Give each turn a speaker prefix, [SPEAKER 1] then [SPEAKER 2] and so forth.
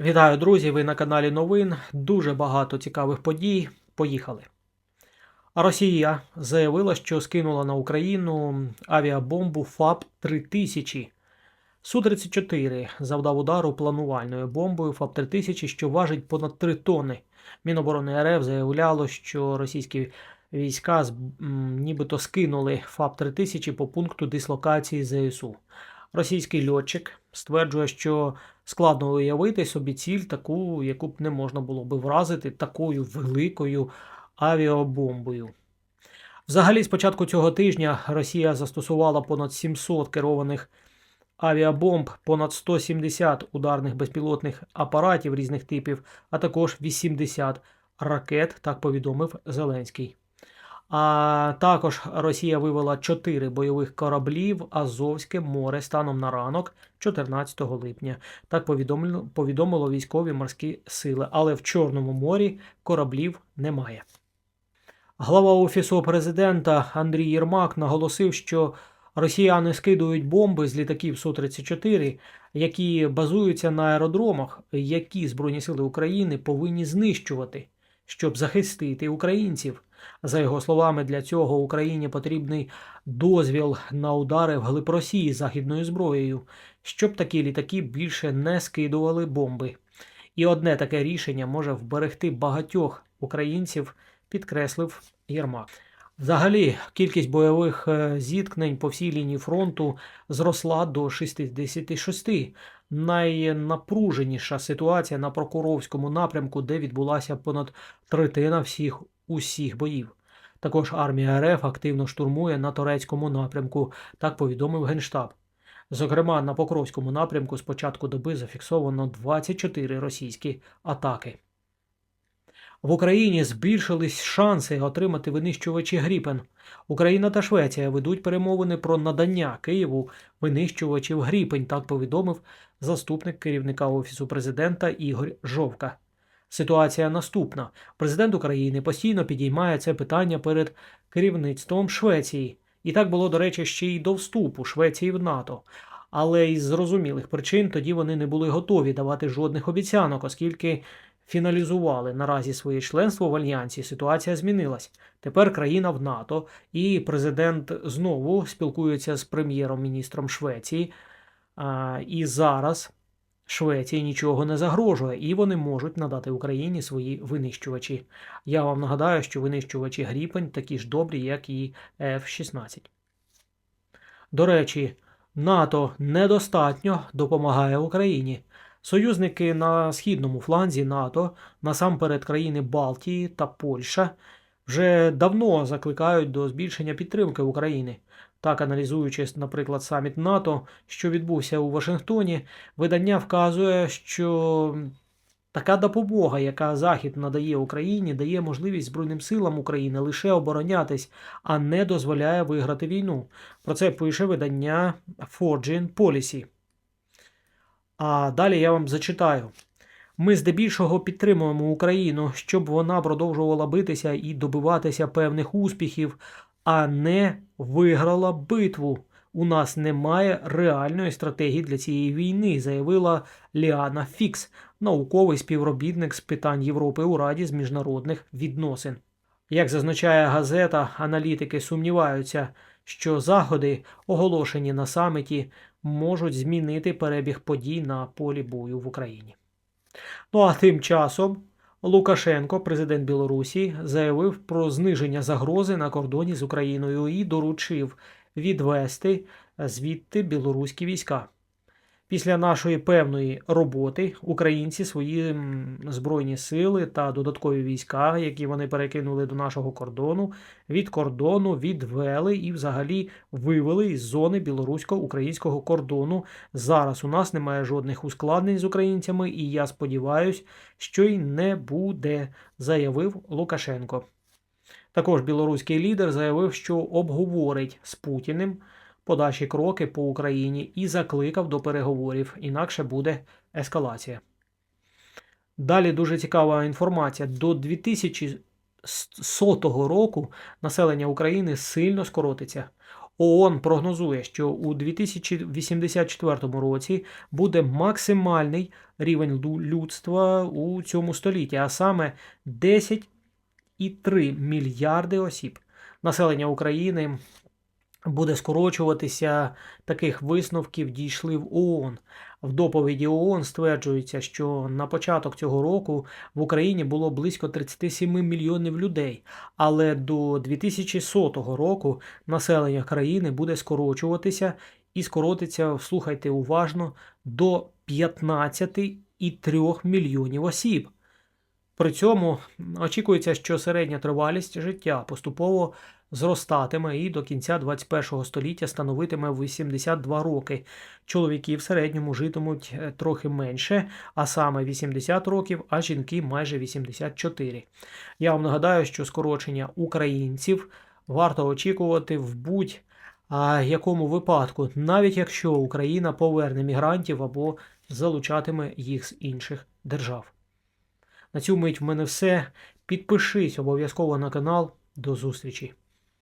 [SPEAKER 1] Вітаю, друзі! Ви на каналі Новин. Дуже багато цікавих подій. Поїхали. Росія заявила, що скинула на Україну авіабомбу ФАП 3000. Су-34 завдав удару планувальною бомбою ФАП 3000, що важить понад 3 тонни. Міноборони РФ заявляло, що російські війська нібито скинули ФАП 3000 по пункту дислокації ЗСУ. Російський льотчик стверджує, що складно уявити собі ціль, таку, яку б не можна було би вразити такою великою авіабомбою. Взагалі, з початку цього тижня Росія застосувала понад 700 керованих авіабомб, понад 170 ударних безпілотних апаратів різних типів, а також 80 ракет, так повідомив Зеленський. А також Росія вивела 4 бойових кораблі в Азовське море станом на ранок 14 липня. Так повідомлено, повідомило військові морські сили. Але в Чорному морі кораблів немає. Глава Офісу президента Андрій Єрмак наголосив, що росіяни скидують бомби з літаків Су-34, які базуються на аеродромах, які Збройні Сили України повинні знищувати, щоб захистити українців. За його словами, для цього Україні потрібний дозвіл на удари вглиб Росії західною зброєю, щоб такі літаки більше не скидували бомби. І одне таке рішення може вберегти багатьох українців, підкреслив Єрмак. Взагалі, кількість бойових е, зіткнень по всій лінії фронту зросла до 66. Найнапруженіша ситуація на Прокуровському напрямку, де відбулася понад третина всіх усіх боїв. Також армія РФ активно штурмує на турецькому напрямку, так повідомив Генштаб. Зокрема, на Покровському напрямку з початку доби зафіксовано 24 російські атаки. В Україні збільшились шанси отримати винищувачі Гріпен. Україна та Швеція ведуть перемовини про надання Києву винищувачів Гріпень, так повідомив заступник керівника Офісу президента Ігор Жовка. Ситуація наступна. Президент України постійно підіймає це питання перед керівництвом Швеції. І так було, до речі, ще й до вступу Швеції в НАТО. Але із зрозумілих причин тоді вони не були готові давати жодних обіцянок, оскільки фіналізували наразі своє членство в альянсі. Ситуація змінилась. Тепер країна в НАТО, і президент знову спілкується з прем'єром-міністром Швеції. А, і зараз Швеції нічого не загрожує, і вони можуть надати Україні свої винищувачі. Я вам нагадаю, що винищувачі Гріпень такі ж добрі, як і F-16. До речі, НАТО недостатньо допомагає Україні. Союзники на східному фланзі НАТО, насамперед країни Балтії та Польща, вже давно закликають до збільшення підтримки України. Так, аналізуючи, наприклад, саміт НАТО, що відбувся у Вашингтоні, видання вказує, що така допомога, яка Захід надає Україні, дає можливість Збройним силам України лише оборонятись, а не дозволяє виграти війну. Про це пише видання Foreign Policy. А далі я вам зачитаю. Ми здебільшого підтримуємо Україну, щоб вона продовжувала битися і добиватися певних успіхів, а не виграла битву. У нас немає реальної стратегії для цієї війни, заявила Ліана Фікс, науковий співробітник з питань Європи у Раді з міжнародних відносин. Як зазначає газета, аналітики сумніваються, що заходи, оголошені на саміті, можуть змінити перебіг подій на полі бою в Україні. Ну а тим часом Лукашенко, президент Білорусі, заявив про зниження загрози на кордоні з Україною і доручив відвести звідти білоруські війська. Після нашої певної роботи українці свої збройні сили та додаткові війська, які вони перекинули до нашого кордону, від кордону відвели і взагалі вивели із зони білорусько-українського кордону. Зараз у нас немає жодних ускладнень з українцями, і я сподіваюся, що й не буде, заявив Лукашенко. Також білоруський лідер заявив, що обговорить з Путіним подальші кроки по Україні і закликав до переговорів, інакше буде ескалація. Далі дуже цікава інформація. До 2100 року населення України сильно скоротиться. ООН прогнозує, що у 2084 році буде максимальний рівень людства у цьому столітті, а саме 10,3 мільярди осіб. Населення України буде скорочуватися. Таких висновків дійшли в ООН. В доповіді ООН стверджується, що на початок цього року в Україні було близько 37 мільйонів людей, але до 2100 року населення країни буде скорочуватися і скоротиться, слухайте уважно, до 15,3 мільйонів осіб. При цьому очікується, що середня тривалість життя поступово зростатиме і до кінця 21 століття становитиме 82 роки. Чоловіки в середньому житимуть е, трохи менше, а саме 80 років, а жінки майже 84. Я вам нагадаю, що скорочення українців варто очікувати в будь- якому випадку, навіть якщо Україна поверне мігрантів або залучатиме їх з інших держав. На цю мить в мене все. Підпишись обов'язково на канал. До зустрічі!